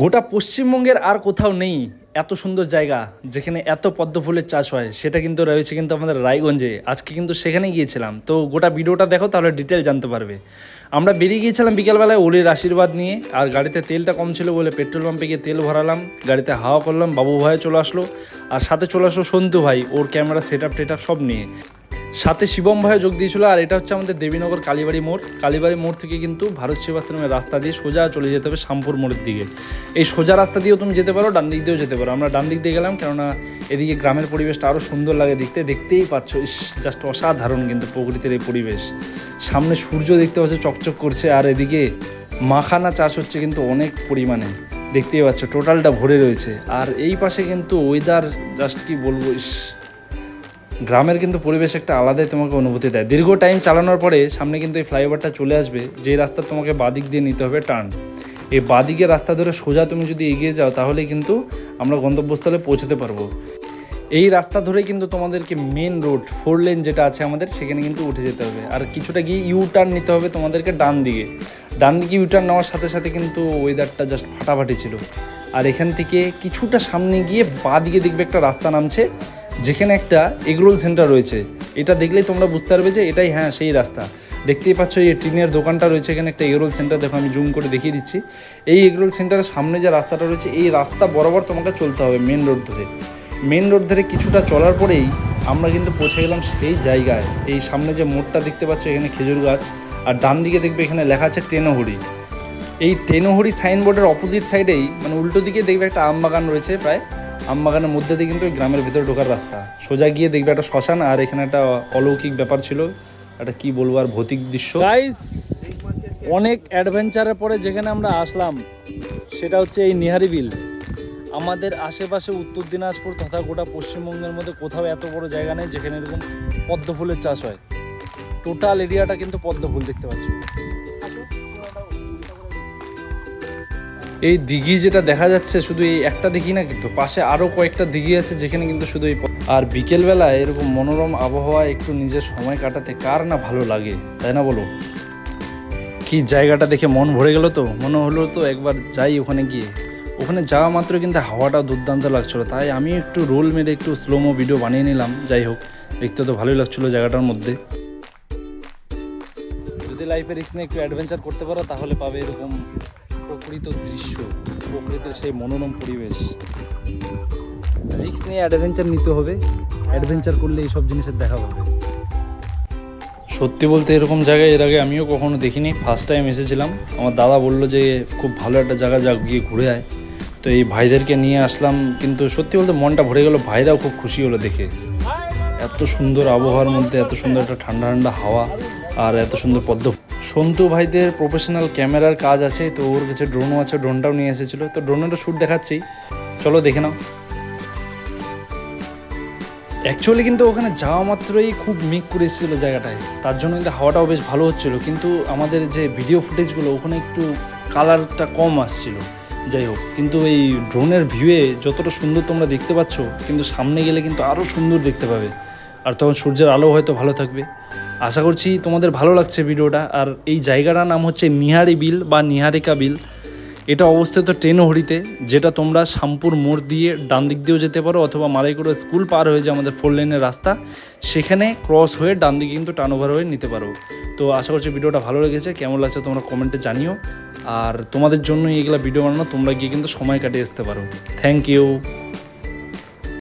গোটা পশ্চিমবঙ্গের আর কোথাও নেই এত সুন্দর জায়গা যেখানে এত পদ্ম ফুলের চাষ হয়, সেটা কিন্তু রয়েছে কিন্তু আমাদের রায়গঞ্জে। আজকে কিন্তু সেখানে গিয়েছিলাম। তো গোটা ভিডিওটা দেখো, তাহলে ডিটেল জানতে পারবে। আমরা বেরিয়ে গিয়েছিলাম বিকেলবেলায় ওলির আশীর্বাদ নিয়ে, আর গাড়িতে তেলটা কম ছিল বলে পেট্রোল পাম্পে গিয়ে তেল ভরালাম, গাড়িতে হাওয়া করলাম, বাবু ভাই চলে আসলো, আর সাথে চলে আসলো সন্তু ভাই, ওর ক্যামেরা সেট আপ সব নিয়ে। সাথে শিবম ভাই যোগ দিয়েছিল, আর এটা হচ্ছে আমাদের দেবীনগর কালীবাড়ি মোড়। কালীবাড়ি মোড় থেকে কিন্তু ভারত সেবাশ্রমের রাস্তা দিয়ে সোজা চলে যেতে হবে শামপুর মোড়ের দিকে। এই সোজা রাস্তা দিয়েও তুমি যেতে পারো, ডান দিক দিয়েও যেতে পারো। আমরা ডান দিক দিয়ে গেলাম, কেননা এদিকে গ্রামের পরিবেশটা আরও সুন্দর লাগে দেখতে। দেখতেই পাচ্ছ, ইস জাস্ট অসাধারণ কিন্তু প্রকৃতির এই পরিবেশ। সামনে সূর্য দেখতে পাচ্ছ, চকচক করছে, আর এদিকে মাখানা চাষ হচ্ছে কিন্তু অনেক পরিমাণে। দেখতেই পাচ্ছ, টোটালটা ভরে রয়েছে। আর এই পাশে কিন্তু ওয়েদার জাস্ট কি বলব, ইস গ্রামের কিন্তু পরিবেশ একটা আলাদাই তোমাকে অনুভূতি দেয়। দীর্ঘ টাইম চালানোর পরে সামনে কিন্তু এই ফ্লাইওভারটা চলে আসবে যে রাস্তা তোমাকে বাদিক দিয়ে নিতে হবে টার্ন এই বাদিকের রাস্তা ধরে সোজা তুমি যদি এগিয়ে যাও, তাহলে কিন্তু আমরা গন্তব্যস্থলে পৌঁছতে পারব। এই রাস্তা ধরে কিন্তু তোমাদেরকে মেন রোড ফোর লেন যেটা আছে আমাদের, সেখানে কিন্তু উঠে যেতে হবে। আর কিছুটা গিয়ে ইউ টার্ন নিতে হবে তোমাদেরকে ডান দিকে। ডান দিকে ইউ টার্ন নেওয়ার সাথে সাথে কিন্তু ওয়েদারটা জাস্ট ফাটাফাটি ছিল। আর এখান থেকে কিছুটা সামনে গিয়ে বাঁ দিকে দেখবে একটা রাস্তা নামছে। যেখানে একটা এগরোল সেন্টার রয়েছে, এটা দেখলেই তোমরা বুঝতে পারবে যে এটাই হ্যাঁ সেই রাস্তা। দেখতেই পাচ্ছ এই টিনের দোকানটা রয়েছে, এখানে একটা এগরোল সেন্টার, দেখো আমি জুম করে দেখিয়ে দিচ্ছি। এই এগরোল সেন্টারের সামনে যে রাস্তাটা রয়েছে, এই রাস্তা বরাবর তোমাকে চলতে হবে মেন রোড ধরে। মেন রোড ধরে কিছুটা চলার পরেই আমরা কিন্তু পৌঁছে গেলাম সেই জায়গায়। এই সামনে যে মোড়টা দেখতে পাচ্ছ, এখানে খেজুর গাছ, আর ডান দিকে দেখবে এখানে লেখা আছে টেনহরি। এই টেনহরি সাইনবোর্ডের অপোজিট সাইডেই মানে উল্টো দিকে দেখবে একটা আম বাগান রয়েছে প্রায়। আম বাগানের মধ্যে দিয়ে কিন্তু গ্রামের ভিতরে ঢোকার রাস্তা। সোজা গিয়ে দেখবে একটা শ্মশান আর এখানে একটা অলৌকিক ব্যাপার ছিল। একটা কি বলব আর ভৌতিক দৃশ্য। অনেক অ্যাডভেঞ্চারের পরে যেখানে আমরা আসলাম, সেটা হচ্ছে এই নিহারি বিল। আমাদের আশেপাশে উত্তর দিনাজপুর তথা গোটা পশ্চিমবঙ্গের মধ্যে কোথাও এত বড় জায়গা নেই যেখানে এরকম পদ্ম ফুলের চাষ হয়। টোটাল এরিয়াটা কিন্তু পদ্ম ফুল দেখতে পাচ্ছ। এই দিঘি যেটা দেখা যাচ্ছে, শুধু এই একটা দিঘি না কিন্তু পাশে আরও কয়েকটা দিঘি আছে যেখানে কিন্তু শুধু এই আর বিকেলবেলা এরকম মনোরম আবহাওয়া, একটু নিজের সময় কাটাতে কার না ভালো লাগে, তাই না বলো? কি জায়গাটা দেখে মন ভরে গেল তো? মনে হলো তো একবার যাই ওখানে গিয়ে। ওখানে যাওয়া মাত্র কিন্তু হাওয়াটা দুর্দান্ত লাগছিল, তাই আমি একটু রোল মেরে একটু স্লোমো ভিডিও বানিয়ে নিলাম, যাই হোক, দেখতে তো ভালোই লাগছিল জায়গাটার মধ্যে। যদি লাইফে রিস্ক নিয়ে একটু অ্যাডভেঞ্চার করতে পারো, তাহলে পাবে এরকম প্রকৃত দৃশ্য প্রকৃতির সেই মনোরম পরিবেশ। রিস্ক নিয়ে অ্যাডভেঞ্চার নিতে হবে। অ্যাডভেঞ্চার করলে এইসব জিনিসের দেখা পাবে সত্যি বলতে এরকম জায়গায় এর আগে আমিও কখনো দেখিনি। ফার্স্ট টাইম এসেছিলাম। আমার দাদা বলল যে খুব ভালো একটা জায়গা যা গিয়ে ঘুরে আয়। তো এই ভাইদেরকে নিয়ে আসলাম। কিন্তু সত্যি বলতে মনটা ভরে গেল ভাইরাও খুব খুশি হলো দেখে। এত সুন্দর আবহাওয়ার মধ্যে এত সুন্দর একটা ঠান্ডা ঠান্ডা হাওয়া আর এত সুন্দর পদ্ম সন্তু ভাইদের প্রফেশনাল ক্যামেরার কাজ আছে, তো ওর কাছে ড্রোনও আছে ড্রোনটাও নিয়ে এসেছিল। তো ড্রোনেরও শ্যুট দেখাচ্ছি। চলো দেখে নাও। অ্যাকচুয়ালি কিন্তু ওখানে যাওয়া মাত্রই খুব মেঘ করে এসেছিল জায়গাটায়। তার জন্য কিন্তু হাওয়াটাও বেশ ভালো হচ্ছিল। কিন্তু আমাদের যে ভিডিও ফুটেজগুলো ওখানে একটু কালারটা কম আসছিল। যাই হোক, কিন্তু এই ড্রোনের ভিউয়ে যতটা সুন্দর তোমরা দেখতে পাচ্ছ, কিন্তু সামনে গেলে কিন্তু আরও সুন্দর দেখতে পাবে। আর তখন সূর্যের আলো হয়তো ভালো থাকবে। আশা করছি তোমাদের ভালো লাগছে ভিডিওটা। আর এই জায়গাটার নাম হচ্ছে নিহারি বিল বা নিহারিকা বিল। এটা অবস্থিত টেনহরিতে, যেটা তোমরা শামপুর মোড় দিয়ে ডান দিক দিয়েও যেতে পারো অথবা মারাইকুড়া স্কুল পার হয়ে যে আমাদের ফোর লেনের রাস্তা, সেখানে ক্রস হয়ে ডান দিকে কিন্তু টার্ন ওভার হয়ে নিতে পারো। তো আশা করছি ভিডিওটা ভালো লেগেছে, কেমন লাগছে তোমরা কমেন্টে জানিও। আর তোমাদের জন্য এইগুলা ভিডিও বানানো, তোমরা গিয়ে কিন্তু সময় কাটিয়ে আসতে পারো। Thank you